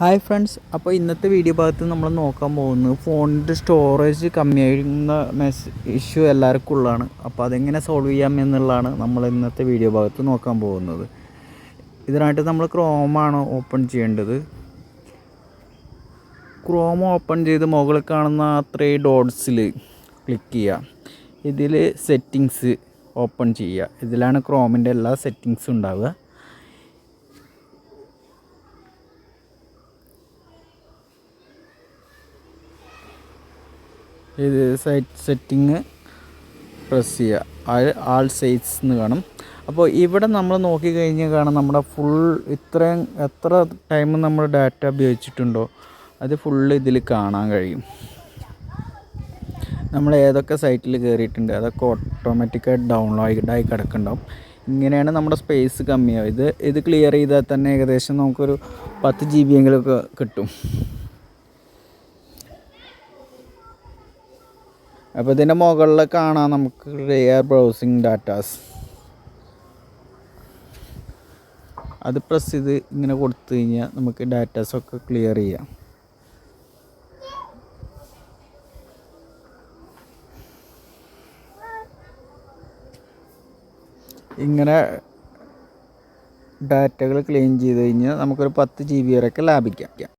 Hi friends അപ്പോൾ ഇന്നത്തെ video ഭാഗത്ത് നമ്മൾ നോക്കാൻ പോകുന്നത് ഫോണിന്റെ സ്റ്റോറേജ് കമ്മിയായിരുന്ന മെസ് ഇഷ്യൂ എല്ലാവർക്കും ഉള്ളതാണ് അപ്പോൾ അതെങ്ങനെ സോൾവ് ചെയ്യാം എന്നുള്ളതാണ് നമ്മൾ ഇന്നത്തെ വീഡിയോ ഭാഗത്ത് നോക്കാൻ പോകുന്നത്. ഇതിനായിട്ട് നമ്മൾ ക്രോമാണ് ഓപ്പൺ ചെയ്യേണ്ടത്. ക്രോം ഓപ്പൺ ചെയ്ത് മുകളിൽ കാണുന്ന ത്രീ ഡോട്ട്സിൽ ക്ലിക്ക് ചെയ്യുക. ഇതിൽ സെറ്റിങ്സ് ഓപ്പൺ ചെയ്യുക. ഇതിലാണ് ക്രോമിന്റെ എല്ലാ സെറ്റിങ്സും ഉണ്ടാവുക. ഇത് സൈറ്റ് സെറ്റിങ് പ്രസ് ചെയ്യുക. ആൾ ആൾ സൈറ്റ്സ് എന്ന് കാണും. അപ്പോൾ ഇവിടെ നമ്മൾ നോക്കിക്കഴിഞ്ഞ് കാണാം നമ്മുടെ ഫുൾ ഇത്രയും എത്ര ടൈം നമ്മൾ ഡാറ്റ ഉപയോഗിച്ചിട്ടുണ്ടോ അത് ഫുള്ള് ഇതിൽ കാണാൻ കഴിയും. നമ്മൾ ഏതൊക്കെ സൈറ്റിൽ കയറിയിട്ടുണ്ട് അതൊക്കെ ഓട്ടോമാറ്റിക്കായിട്ട് ഡൗൺലോഡ് ആയി കിടക്കുന്നുണ്ടാവും. ഇങ്ങനെയാണ് നമ്മുടെ സ്പേസ് കമ്മിയാവും ഇത് ഇത് ക്ലിയർ ചെയ്താൽ തന്നെ ഏകദേശം നമുക്കൊരു പത്ത് ജി ബി എങ്കിലൊക്കെ കിട്ടും. അപ്പോൾ ഇതിന്റെ മുകളിൽ കാണാം നമുക്ക് എയർ ബ്രൗസിങ് ഡാറ്റാസ് അത് പ്രസ് ചെയ്ത് ഇങ്ങനെ കൊടുത്തു കഴിഞ്ഞാൽ നമുക്ക് ഡാറ്റാസൊക്കെ ക്ലിയർ ചെയ്യാം. ഇങ്ങനെ ഡാറ്റകൾ ക്ലീൻ ചെയ്ത് കഴിഞ്ഞാൽ നമുക്കൊരു പത്ത് ജി ബി വരെയൊക്കെ ലാഭിക്കാം